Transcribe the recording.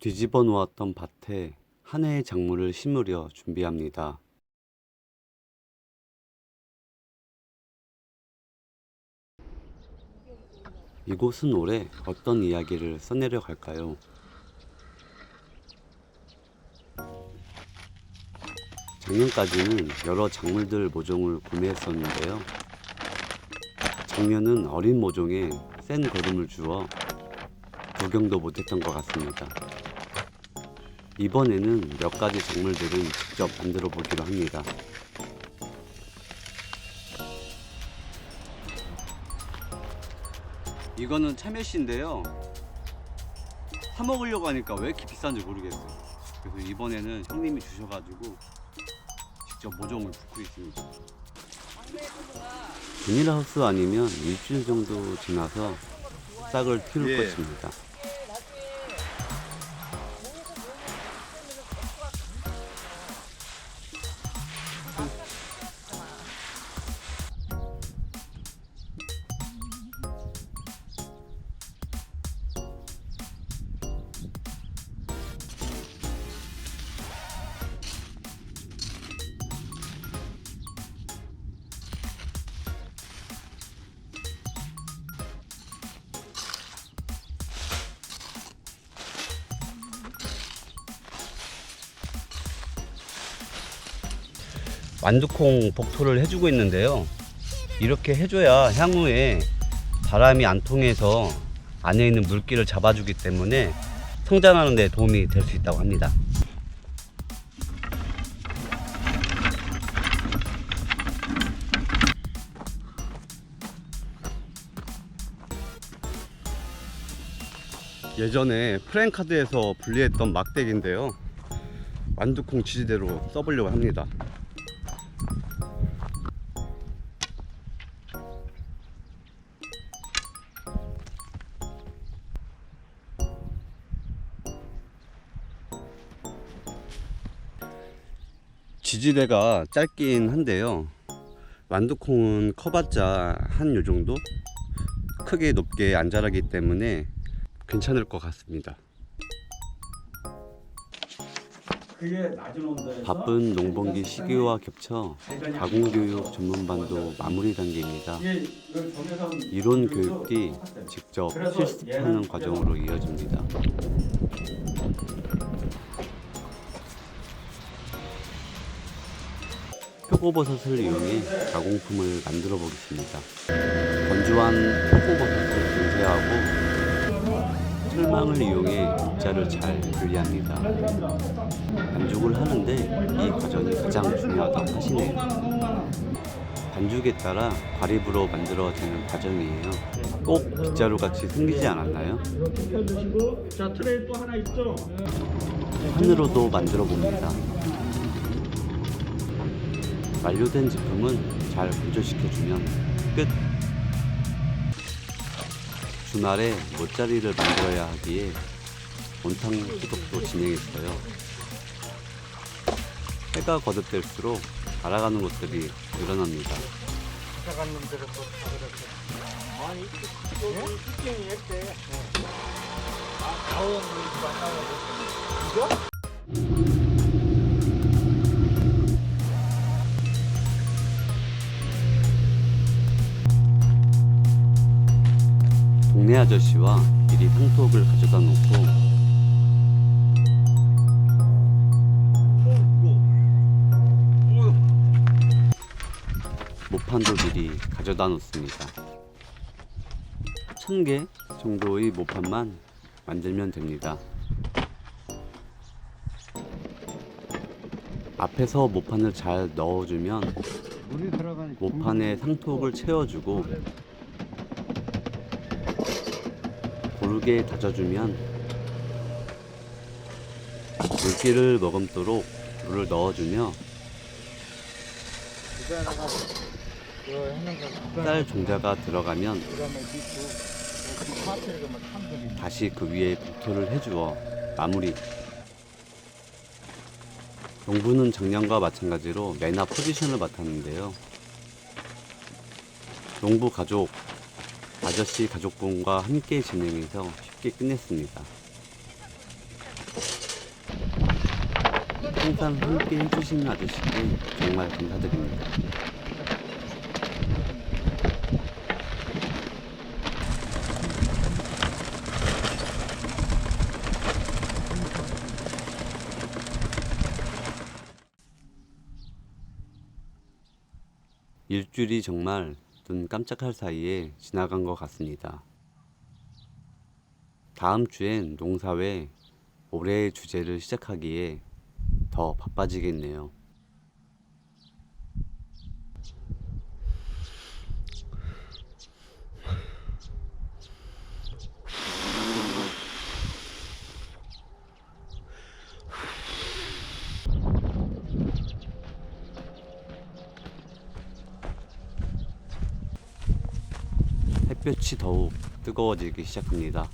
뒤집어 놓았던 밭에 한 해의 작물을 심으려 준비합니다. 이곳은 올해 어떤 이야기를 써내려 갈까요? 작년까지는 여러 작물들 모종을 구매했었는데요. 작년은 어린 모종에 센 거름을 주어 구경도 못했던 것 같습니다. 이번에는 몇 가지 작물들은 직접 만들어 보기로 합니다. 이거는 참외씨인데요. 사 먹으려고 하니까 왜 이렇게 비싼지 모르겠어요. 그래서 이번에는 형님이 주셔가지고 직접 모종을 붓고 있습니다. 비닐하우스 아니면 일주일 정도 지나서 싹을 틔울 예. 것입니다. 완두콩 복토를 해주고 있는데요. 이렇게 해줘야 향후에 바람이 안 통해서 안에 있는 물기를 잡아주기 때문에 성장하는 데 도움이 될 수 있다고 합니다. 예전에 프랭카드에서 분리했던 막대기인데요. 완두콩 지지대로 써보려고 합니다. 지지대가 짧긴 한데요. 완두콩은 커봤자 한 요 정도? 크게 높게 안 자라기 때문에 괜찮을 것 같습니다. 바쁜 농번기 시기와 겹쳐 가공교육 전문반도 마무리 단계입니다. 이론 교육이 직접 실습하는 과정으로 이어집니다. 표고버섯을 이용해 가공품을 만들어 보겠습니다. 건조한 표고버섯을 분쇄하고 철망을 이용해 입자를 잘 분리합니다. 반죽을 하는데 이 과정이 가장 중요하다고 하시네요. 반죽에 따라 과립으로 만들어지는 과정이에요. 꼭 빗자루 같이 생기지 않았나요? 자 트레이 또 하나 있죠? 판으로도 만들어 봅니다. 완료된 제품은 잘 건조시켜주면 끝! 주말에 모짜리를 만들어야 하기에 온탕 소독도 진행했어요. 해가 거듭될수록 알아가는 것들이 늘어납니다. 아니 여기 특징이 했대 아 가오형 만나고 이거? 동네 아저씨와 미리 상톡을 가져다 놓고 모판도 미리 가져다 놓습니다. 천 개 정도의 모판만 만들면 됩니다. 앞에서 모판을 잘 넣어주면 모판에 상톡을 채워주고 고르게 다져주면 물기를 머금도록 물을 넣어주며 쌀 종자가 들어가면 다시 그 위에 복토를 해주어 마무리. 농부는 작년과 마찬가지로 매나 포지션을 맡았는데요. 농부 가족 아저씨 가족분과 함께 진행해서 쉽게 끝냈습니다 항상 함께 해주시는 아저씨께 정말 감사드립니다. 일주일이 정말 눈 깜짝할 사이에 지나간 것 같습니다. 다음 주엔 농사회 올해의 주제를 시작하기에 더 바빠지겠네요. 햇볕이 더욱 뜨거워지기 시작합니다.